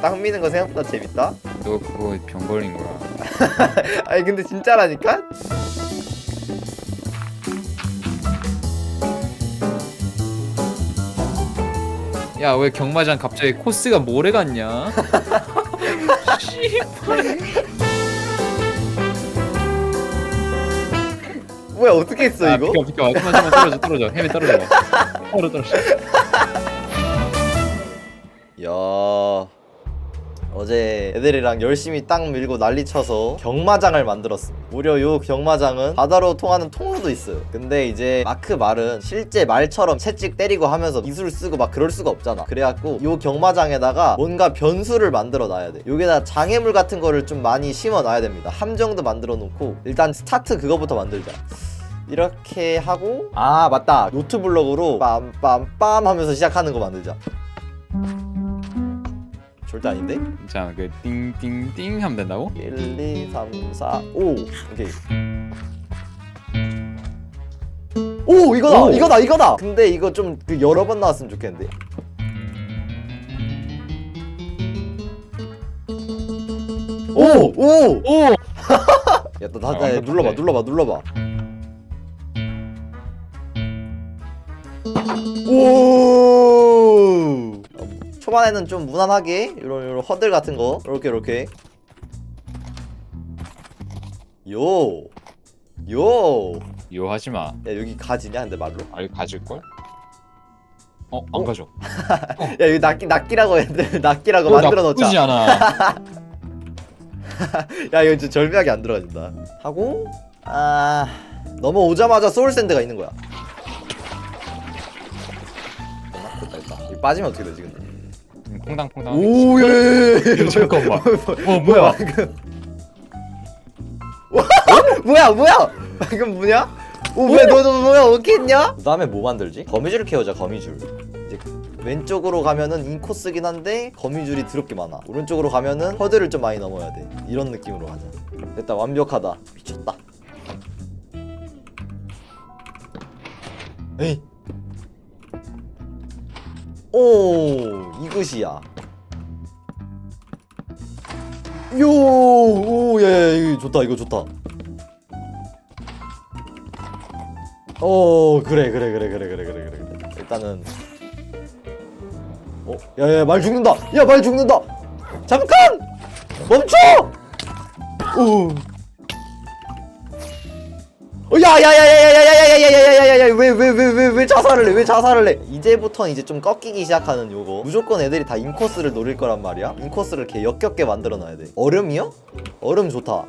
땅 미는 거 생각보다 재밌다 너 그거 병 걸린 거야. 아니 근데 진짜라니까 야 왜 경마장 갑자기 코스가 모래 같냐? 뭐야 어떻게 했어 아, 이거 비켜 비켜. 잠깐만 잠깐만 떨어져 떨어져. 햄이 떨어져. 떨어 떨어져. 야 어제 애들이랑 열심히 땅 밀고 난리 쳐서 경마장을 만들었습니다 무려 요 경마장은 바다로 통하는 통로도 있어요. 근데 이제 마크 말은 실제 말처럼 채찍 때리고 하면서 기술 쓰고 막 그럴 수가 없잖아. 그래갖고 요 경마장에다가 뭔가 변수를 만들어 놔야 돼. 여기다 장애물 같은 거를 좀 많이 심어 놔야 됩니다. 함정도 만들어 놓고 일단 스타트 그거부터 만들자. 이렇게 하고 아 맞다. 노트 블럭으로 빰빰빰 하면서 시작하는 거 만들자 절대 아닌데? 자 그 띵띵띵 하면 된다고? 1, 2, 3, 4, 5 오케이 오 이거다 오. 이거다 이거다 근데 이거 좀 그 여러 번 나왔으면 좋겠는데 오! 오! 오! 야, 너 다, 아, 다, 완벽한데. 눌러봐, 눌러봐, 눌러봐. 오! 어, 초반에는 좀 무난하게 이런 이런 허들 같은 거 이렇게 이렇게 요! 요! 요 하지 마. 야 여기 가지냐 근데 말로? 아 이거 가질 걸? 어, 안 어? 가져. 야 여기 낙기 낙기라고 했는데 낙기라고 어, 만들어 놓자. 나쁘지 않아. 야 이거 진짜 절묘하게 안 들어가진다. 하고 아 넘어오자마자 소울 샌드가 있는 거야. 어. 이거 빠지면 어떻게 되지 근데? 음, 퐁당퐁당. 오예. 잠깐만. 어 뭐야? 와, 뭐야 뭐야? 방금 뭐냐? 오왜너너 뭐야 어떻게 했냐? 그 다음에 뭐 만들지? 거미줄 캐오자 거미줄. 이제 왼쪽으로 가면은 인코스긴 한데 거미줄이 더럽게 많아. 오른쪽으로 가면은 허들을 좀 많이 넘어야 돼. 이런 느낌으로 가자. 됐다 완벽하다. 미쳤다. 에이. 오 이것이야. 요, 오, 야, 야, 이거 좋다, 이거 좋다. 어, 그래, 그래, 그래, 그래, 그래, 그래, 그래. 일단은, 어, 야, 야, 말 죽는다. 야, 말 죽는다. 잠깐, 멈춰. 오. 어, 야, 야, 야, 야, 야, 야, 야, 야, 야, 야, 야, 야, 야, 왜, 왜, 왜, 왜, 왜 자살을 해? 왜 자살을 해? 이제부터 이제 좀 꺾이기 시작하는 요거. 무조건 애들이 다 인코스를 노릴 거란 말이야. 인코스를 이렇게 역겹게 만들어 놔야 돼. 얼음이요? 얼음 좋다.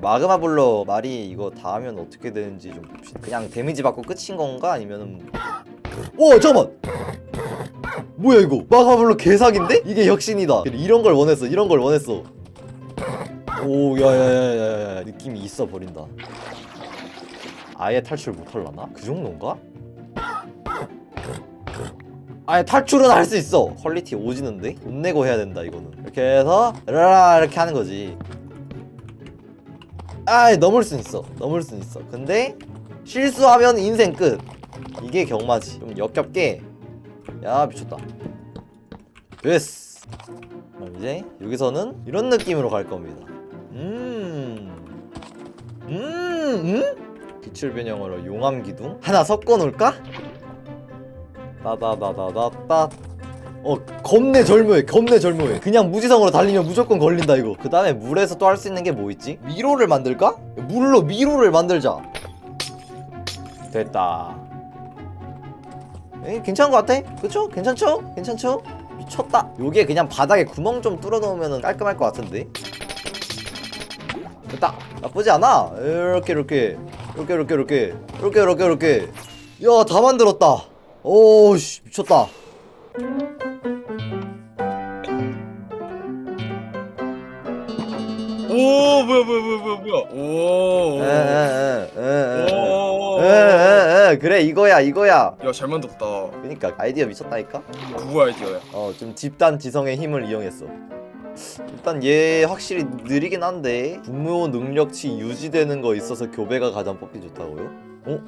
마그마 블러 말이 이거 다 하면 어떻게 되는지 좀 봅시다. 그냥 데미지 받고 끝인 건가 아니면은 오 잠깐만 뭐야 이거? 블러 개사기인데? 이게 혁신이다. 이런 걸 원했어 이런 걸 원했어. 오 야야야야야 느낌이 있어 버린다. 아예 탈출 못할라나? 그 정도인가? 아예 탈출은 할 수 있어. 퀄리티 오지는데? 돈 내고 해야 된다 이거는. 이렇게 해서 라라 이렇게 하는 거지. 아 넘을 순 있어. 넘을 순 있어. 근데 실수하면 인생 끝. 이게 경마지. 좀 역겹게 야 미쳤다. 됐어. 그럼 이제 여기서는 이런 느낌으로 갈 겁니다. 음. 음, 음? 기출 변형으로 용암 기둥? 하나 섞어 놓을까? 따다다다다따 어 겁내 절묘해 겁내 절묘해. 그냥 무지성으로 달리면 무조건 걸린다 이거. 그 다음에 물에서 또 할 수 있는 게 뭐 있지? 미로를 만들까? 물로 미로를 만들자. 됐다 에이 괜찮은 것 같아. 그쵸? 괜찮죠? 괜찮죠? 미쳤다. 요게 그냥 바닥에 구멍 좀 뚫어 놓으면 깔끔할 것 같은데? 됐다. 나쁘지 않아. 이렇게 이렇게. 이렇게 이렇게 이렇게. 이렇게 이렇게 이렇게. 야 다 만들었다. 오씨 미쳤다. 오 뭐야 뭐야 뭐야 뭐야 뭐야. 오. 오. 그래 이거야 이거야. 야 잘 만들었다. 그니까 아이디어 미쳤다니까? 누구 아이디어야. 어 좀 집단 지성의 힘을 이용했어. 일단 얘 확실히 느리긴 한데 분무 능력치 유지되는 거 있어서 교배가 가장 뽑기 좋다고요? 어?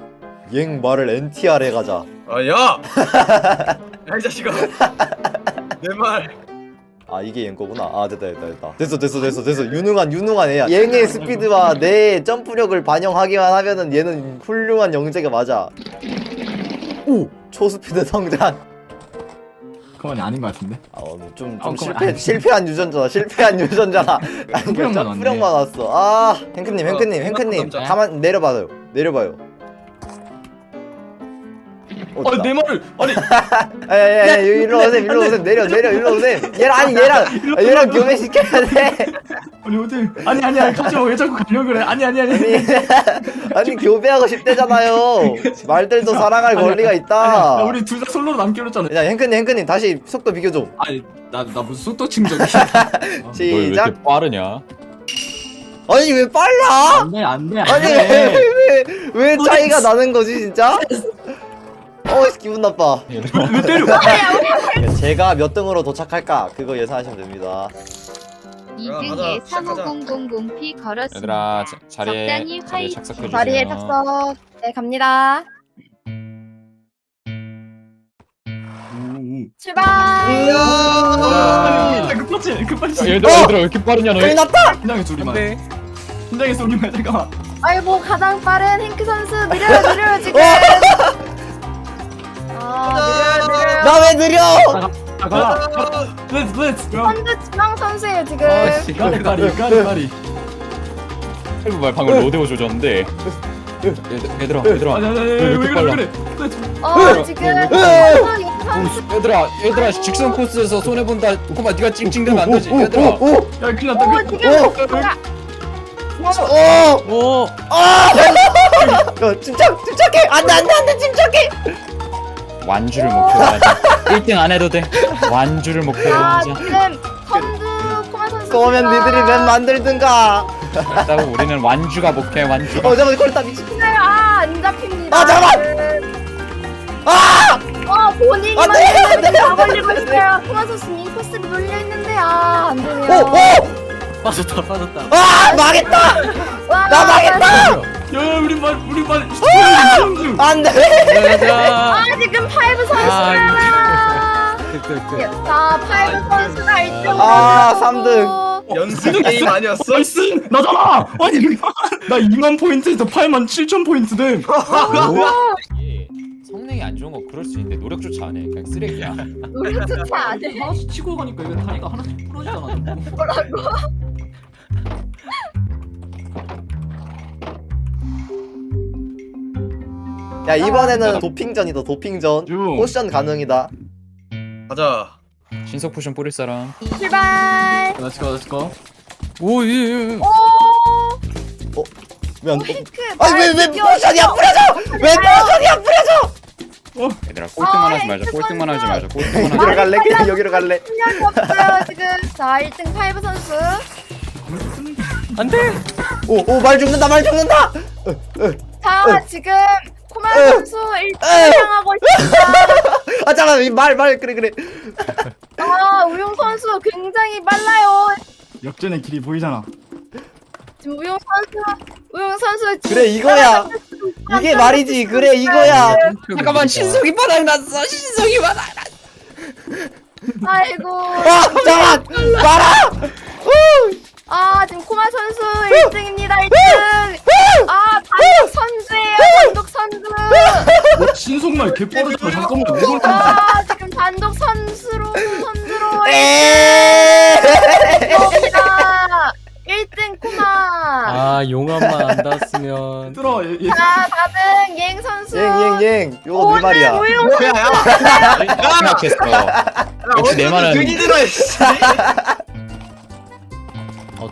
얜 말을 NTR에 가자. 아야! 야 이 자식아. 내 말. 아 이게 얜 거구나. 아 됐다 됐다 됐다. 됐어 됐어 됐어 됐어. 유능한 유능한 애야 얜의 스피드와 내 점프력을 반영하기만 하면은 얘는 훌륭한 영재가 맞아. 오! 초스피드 성장. 그만이 아닌 것 같은데. 아좀좀 좀 어, 실패 아니. 실패한 유전자다 실패한 유전자다. 아니 후렴만 점프력만 왔어. 아 행크님 행크님 어, 행크님. 가만 내려봐요. 내려봐요. 어, 아, 내 말을 아니 야야야 일로 오세요 일로 오세요 내려 내려 일로 오세요 얘랑 아니 얘랑 아, 얘랑 교배시켜야 돼 아니 어디 아니 아니 아니 갑자기 왜 자꾸 가려 그래? 아니 아니 아니. 아니 아니 교배하고 싶대잖아요 말들도 사랑할 권리가 있다 우리 둘 다 솔로로 남기로 했잖아. 야 행크님 행크님 다시 속도 비교 좀 아니 나 나 무슨 속도 충전이야. 널왜 시작 이렇게 빠르냐? 아니 왜 빨라 안돼 안돼 아니 안돼. 왜왜 차이가 나는 거지 진짜 어 기분 나빠 왜 때려? 제가 몇 등으로 도착할까 그거 예상하시면 됩니다 2등에 가자, 시작하자. 35000P 걸었습니다. 얘들아 자, 자리에 적당히 자리에 화이팅. 착석해 주세요. 자리에 착석. 네, 갑니다. 출발! 급하지 급하지. 얘들아 어! 얘들아 왜 이렇게 빠르냐 너? 큰일 났다 긴장해서 우리만. 긴장해서 우리만 잠깐만. 아이고, 가장 빠른 행크 선수 느려요, 느려요, 지금. 아. 나왜 느려 자 가라. 렛츠 렛츠. 선두 지망 선수예요, 지금. 아씨 까리까리 까리까리. 아이고 말 방금 로데오 조졌는데. 얘들- 얘들아 얘들아 아니 아니 아니 왜왜 이렇게 그래 빨라? 그래? 어, 지금. 이 선수. 얘들아 얘들아 직선 코스에서 손해 본다. 고마 네가 찡찡대면 안 되지. 얘들아. 오오오오 야 큰일 났다. 오, 그- 지금. 오! 뭔가- 오. 야, 침착 침착해 안돼 안돼 안돼 침착해 완주를 목표로 하자. 1등 안 해도 돼. 완주를 목표로 아, 하자. 지금 선두 코마 선수. 그러면 니들이 맨 만들든가 일단 우리는 완주가 목표야 완주가. 어 잠깐만 콜다 미친 아, 안 잡힙니다. 아, 잠깐만! 아 어, 본인이 안 돼, 안 만든 돼, 다안 돼, 걸리고 안 돼. 있어요. 코마 선수 인코스를 놀려 있는데, 아, 안 되네요. 오 오 빠졌다 빠졌다. 아 망했다 와, 나 망했다 야 우리 말 우리 말 중. 안돼 가자. 아 지금 파이브 선수가 자 파이브 선수가 1등 아, 삼 등. 연습 게임 아니었어? 나이스 나잖아. 아니 나 2만 포인트에서 8만 7천 포인트 등. 이게 성능이 안 좋은 거 그럴 수 있는데 노력조차 안 해. 그냥 쓰레기야. 우리 투차 안해 하나씩 치고 가니까 이거 다리가 하나씩 부러지잖아. 뭐라고? 야 이번에는 도핑전이다 도핑전. 중. 포션 가능이다. 가자. 신속 포션 뿌릴 사람. 출발. Let's go let's go. 오 예. 예. 오. 왜안 핑크 아니 왜 왜 포션이야 뿌려줘 왜 포션이야 뿌려줘 얘들아 꼴등만 아, 하지 말자. 꼴등만 하지 말자. 꼴등만 하지 여기로 말자. 갈래? 그냥 여기로 갈래? 없어요 지금. 자 1등 파이브 선수. 오오 말 죽는다 말 죽는다! 자 지금 코마 으. 선수 1등 향하고 있습니다 아 잠깐 말말 그래 그래. 아 우용 선수 굉장히 빨라요. 역전의 길이 보이잖아. 지금 우용 선수 우용 선수 지금 그래 이거야. 이게 말이지. 그래 이거야. 잠깐만 신속이 바닥 났어. 신속이 바닥. 아이고. 아 잠깐 말아! 아 지금 코마 선수 1등입니다 1등. 아 단독 선두예요 단독 선두 너 신속말 개 빠르잖아. 잠깐만 아 지금 단독 선수로 1등입니다 1등 코마 아 용암만 안 닿았으면 들어 얘. 얘. 자 4등 예행 선수 옭옭옭 요거 네 말이야 뭐야 야 생각했어. 역시 내 말은 등이 들어 씨.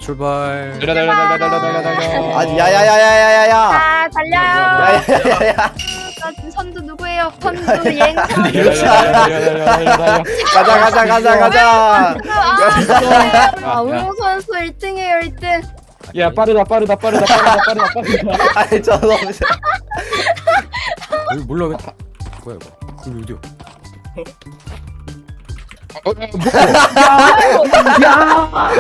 어 출발 달려 달려 달려 달려 달려 달려. 아니 야야야야야야야 아 달려요 야야야야 선두 누구예요 선두 선수 달려 달려 달려 달려 달려. 가자 가자 가자 가자 아, 아 우용 선수 1등이에요 1등 야 빠르다 빠르다 빠르다 빠르다 빠르다 빠르다. 아니 저놈 여기 몰라 왜 다 뭐야 이거 여기 어디야 어, 어, 뭐, 야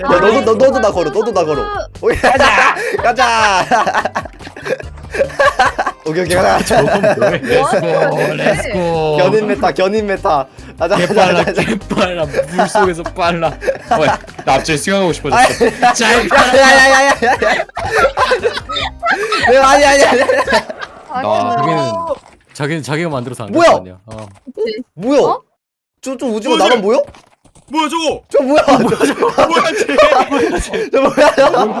너도 너, 너도 나 걸어 너도 나 걸어. 오케이. 가자! 가자! 오케이 오케이 가자? 렛츠고 렛츠고. 견인 메타 견인 메타. 가자 가자 개빨라 가자. 개빨라. 물속에서 빨라. 어, 나 갑자기 수영하고 싶어졌어. 잘 야야야야야야 네 아니 아니 아니 나 자기는 자기는 자기가 만들어서 안 뭐야? 거 아니야. 어. 뭐야? 어? 저 저 우주가 뭐야, 나만 보여? 뭐야 저거? 저 뭐야 저 뭐야 쟤? 저 뭐야